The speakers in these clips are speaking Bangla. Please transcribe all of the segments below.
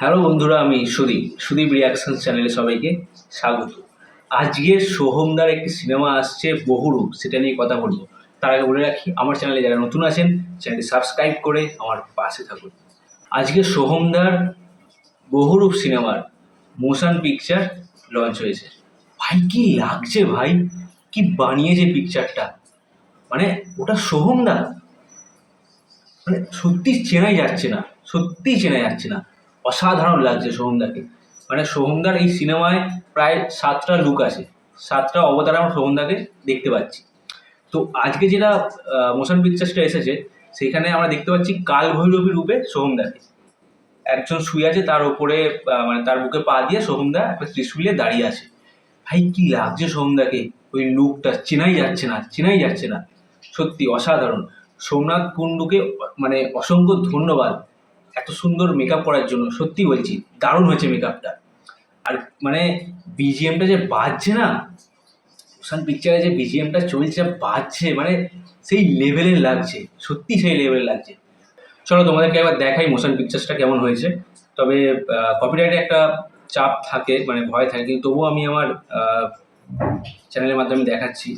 হ্যালো বন্ধুরা, আমি সুদীপ সুদীপ রিয়াকশন চ্যানেলে সবাইকে স্বাগত। আজকে সোহমদার একটি সিনেমা আসছে বহুরূপ, সেটা নিয়ে কথা বলব। তার আগে বলে রাখি, আমার চ্যানেলে যারা নতুন আছেন চ্যানেলটি সাবস্ক্রাইব করে আমার পাশে থাকুন। আজকে সোহমদার বহুরূপ সিনেমার মোশন পিকচার লঞ্চ হয়েছে। ভাই, কি লাগছে ভাই? কি বানিয়েছে পিকচারটা মানে ওটা সোহমদা মানে সত্যি চেনাই যাচ্ছে না সত্যিই চেনা যাচ্ছে না। অসাধারণ লাগছে সোহমদাকে মানে সোহমদার এই সিনেমায় প্রায় সাতটা লুক আছে। সাতটা অবতার আমরা সোহমদাকে দেখতে পাচ্ছি। তো আজকে যেটা মোশন পিকচার্সটা এসেছে, সেখানে আমরা দেখতে পাচ্ছি কাল ভৈরবী রূপে সোহমদাকে একজন শুয়ে আছে, তার ওপরে মানে তার বুকে পা দিয়ে সোহমদা একটা ত্রিশুলে দাঁড়িয়ে আছে। ভাই, কি লাগছে সোহমদাকে ওই লুকটা চেনাই যাচ্ছে না, চেনাই যাচ্ছে না। সত্যি অসাধারণ। সোমনাথ কুণ্ডুকে মানে অসংখ্য ধন্যবাদ। এত সুন্দর মেকআপ করার জন্য, সত্যি বলছি, দারুণ হয়েছে মেকআপটা আর মানে বিজিএমটা যে বাজছে না ওসান পিকচারে যে বিজিএমটা চলছে, বাজছে মানে সেই লেভেলের লাগছে, সত্যি সেই লেভেলের লাগছে। চলো তোমাদেরকে একবার দেখাই মোশন পিকচার্সটা কেমন হয়েছে। তবে কপিরাইটে একটা চাপ থাকে মানে ভয় থাকে, কিন্তু তবুও আমি আমার চ্যানেলের মাধ্যমে দেখাচ্ছি।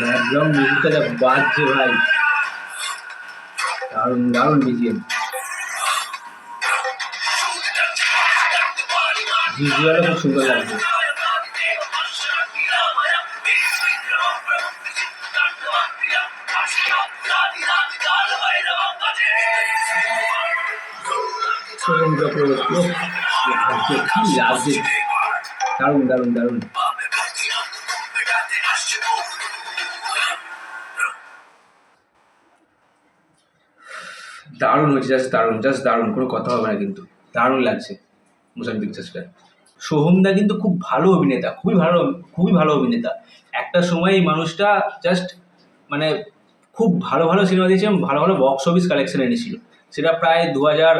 ব্যাকগ্রাউন্ড মিউজিকটা যা বাজছে ভাই। দারুণ দারুণ বিজিএম ভিজুয়ালও খুব সুন্দর লাগছে। কি লাগছে। দারুণ দারুণ দারুণ। দারুণ হয়েছে জাস্ট দারুণ জাস্ট দারুণ, কোনো কথা হবে না কিন্তু। দারুণ লাগছে মোশন পিকচার্সটা সোহমদা কিন্তু খুব ভালো অভিনেতা, খুবই ভালো খুবই ভালো অভিনেতা। একটা সময় এই মানুষটা জাস্ট মানে খুব ভালো ভালো সিনেমা দিয়েছে ভালো ভালো বক্স অফিস কালেকশন এনেছিল। সেটা প্রায় দু হাজার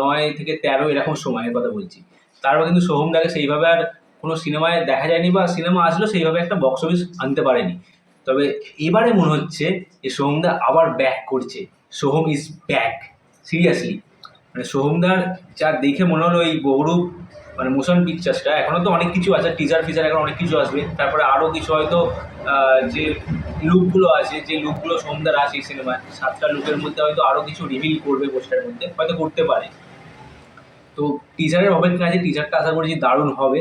নয় থেকে তেরো এরকম সময়ের কথা বলছি। তারপর কিন্তু সোহমদাকে সেইভাবে আর কোনো সিনেমায় দেখা যায়নি বা সিনেমা আসলেও সেইভাবে একটা বক্স অফিস আনতে পারেনি। তবে এবারে মনে হচ্ছে যে সোহমদা আবার ব্যাক করছে। সোহম ইজ ব্যাক সিরিয়াসলি মানে সোহমদার যা দেখে মনে হলো এই বহুরূপ মানে মোশন পিকচার্সটা এখনও তো অনেক কিছু আছে টিজার ফিজার এখন অনেক কিছু আসবে। তারপরে আরও কিছু হয়তো যে লুকগুলো আছে, যে লুকগুলো সোহমদার আছে এই সিনেমায়, সাতটা লুকের মধ্যে হয়তো আরও কিছু রিভিল করবে পোস্টারের মধ্যে, হয়তো করতে পারে। তো টিজারের অপেক্ষা আছে টিজারটা আশা করছি দারুণ হবে।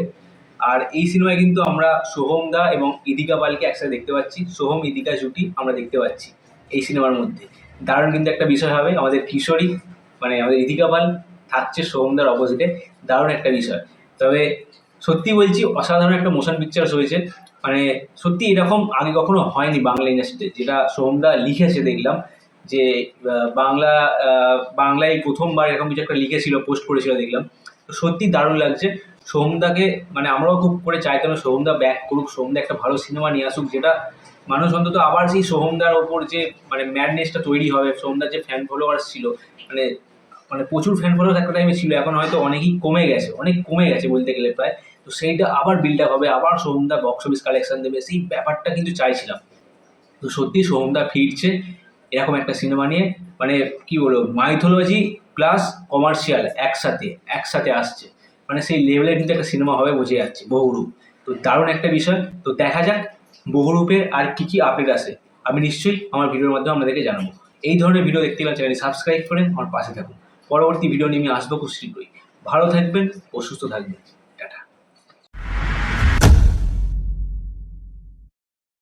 আর এই সিনেমায় কিন্তু আমরা সোহম দা এবং ইদিকা পালকে একসাথে দেখতে পাচ্ছি। সোহম, ইদিকা, জুটি আমরা দেখতে পাচ্ছি এই সিনেমার মধ্যে। দারুণ কিন্তু একটা বিষয় হবে, আমাদের কিশোরী মানে আমাদের ইদিকা পাল থাকছে সোহমদার অপোজিটে দারুণ একটা বিষয়। তবে সত্যি বলছি, অসাধারণ একটা মোশন পিকচার্স হয়েছে। মানে সত্যি এরকম আগে কখনো হয়নি বাংলা ইন্ডাস্ট্রিতে যেটা সোহমদা লিখেছে দেখলাম যে বাংলা বাংলায় প্রথমবার এরকম কিছু একটা লিখেছিল পোস্ট করেছিল দেখলাম। সত্যি দারুণ লাগছে। সোহমদাকে মানে আমরাও খুব করে চাইতাম সোহমদা ব্যাক করুক, সোমদা একটা ভালো সিনেমা নিয়ে আসুক, যেটা মানুষ অন্তত আবার সেই সোহমদার ওপর যে মানে ম্যাডনেসটা তৈরি হবে সোহমদার যে ফ্যান ফলোয়ার্স ছিল মানে মানে প্রচুর ফ্যান ফলোয়ার্স একটা টাইমে ছিল, এখন হয়তো অনেকই কমে গেছে, অনেক কমে গেছে বলতে গেলে প্রায়। তো সেইটা আবার বিল্ড আপ হবে, আবার সোহমদা বক্স অফিস কালেকশন দেবে, সেই ব্যাপারটা কিন্তু চাইছিলাম। তো সত্যি সোহমদা ফিরছে, এরকম একটা সিনেমা নিয়ে মানে কি বলব মাইথোলজি প্লাস কমার্শিয়াল একসাথে একসাথে আসছে। মানে সেই লেভেলের কিন্তু একটা সিনেমা হবে বোঝা যাচ্ছে, বহুরূপ। তো দারুণ একটা বিষয়। তো দেখা যাক বহুরূপের আর কী কী আপডেট আসে। আমি নিশ্চয়ই আমার ভিডিওর মাধ্যমে আপনাদেরকে জানাব। এই ধরনের ভিডিও দেখতে গেলে চ্যানেলটি সাবস্ক্রাইব করে আমার পাশে থাকুন। পরবর্তী ভিডিও নিয়ে আমি আসব খুব শীঘ্রই। ভালো থাকবেন ও সুস্থ থাকবেন।